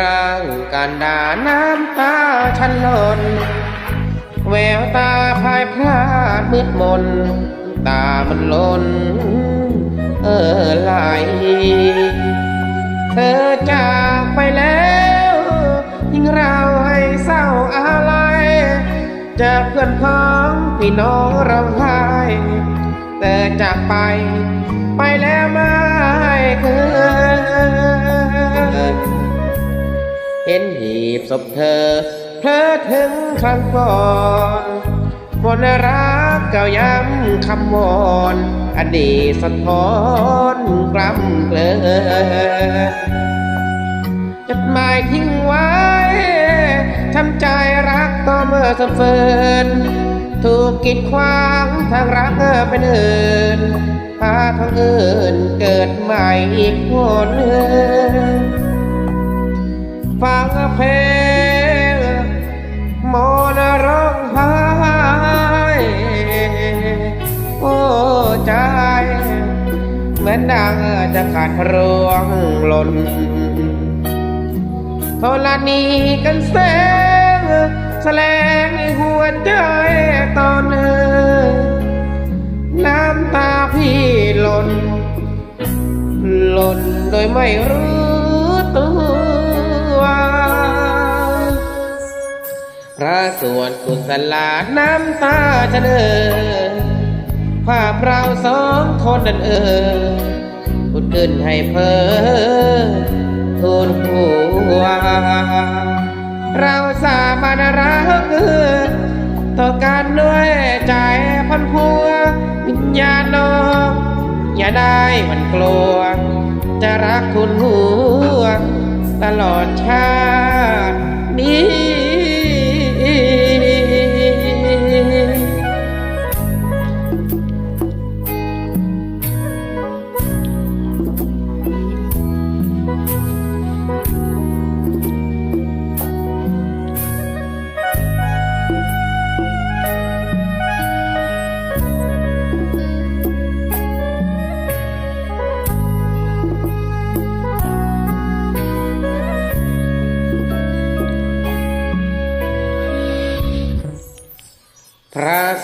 ร่างการด่าน้ำตาฉันหล่นแววตาพายพลาดมืดมน ตามันหล้นเออไหลเธอจากไปแล้ว ยิ่งเราให้เศร้าอะไรจากเพื่อนพ้องพี่น้องเราไห้แต่จากไป ไปแล้วไม่เคย เห็นหีบศพเธอเพลอถึงครั้งก่อนมนรักเก่าย้ำคำวอนอดีตสะท้อนกล้ำเกลือจดหมายทิ้งไว้ทำใจรักก็เมื่อสะเฟินถูกกีดขวางทางรักเป็นอื่นพาทางอื่นเกิดใหม่อีกคน ใจ เหมือนดังจะขาดรวงหล่นโทรณีกันแสงแสลงหัวใจตอนเนื้อน้ำตาพี่หล่น หล่นโดยไม่รู้ตัวพระสวดกุศลาน้ำตาจะเดิน ภาพเราสองคนนั้นเออพูดขึ้นให้เพอทูลหัวเราสาบานรักต่อกันด้วยใจพันพัววิญญาณน้องอย่าได้หมันกลัว จะรักคุณหัว ตลอดชาติ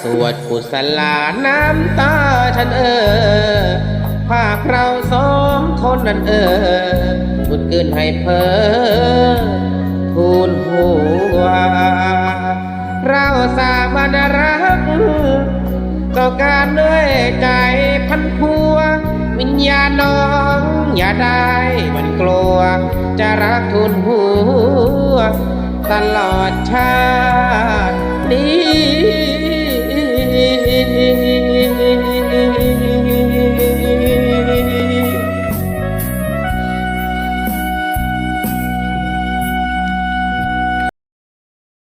สวดกุศลาน้ำตาฉันเออภาคเราสองคนนั้นเออพูดขึ้นให้เพอทูลหัว เราสาบานรักต่อการด้วยใจพันพัว วิญญาณน้องอย่าได้มันกลัว จะรักทุนหัว ตลอดชาตินี้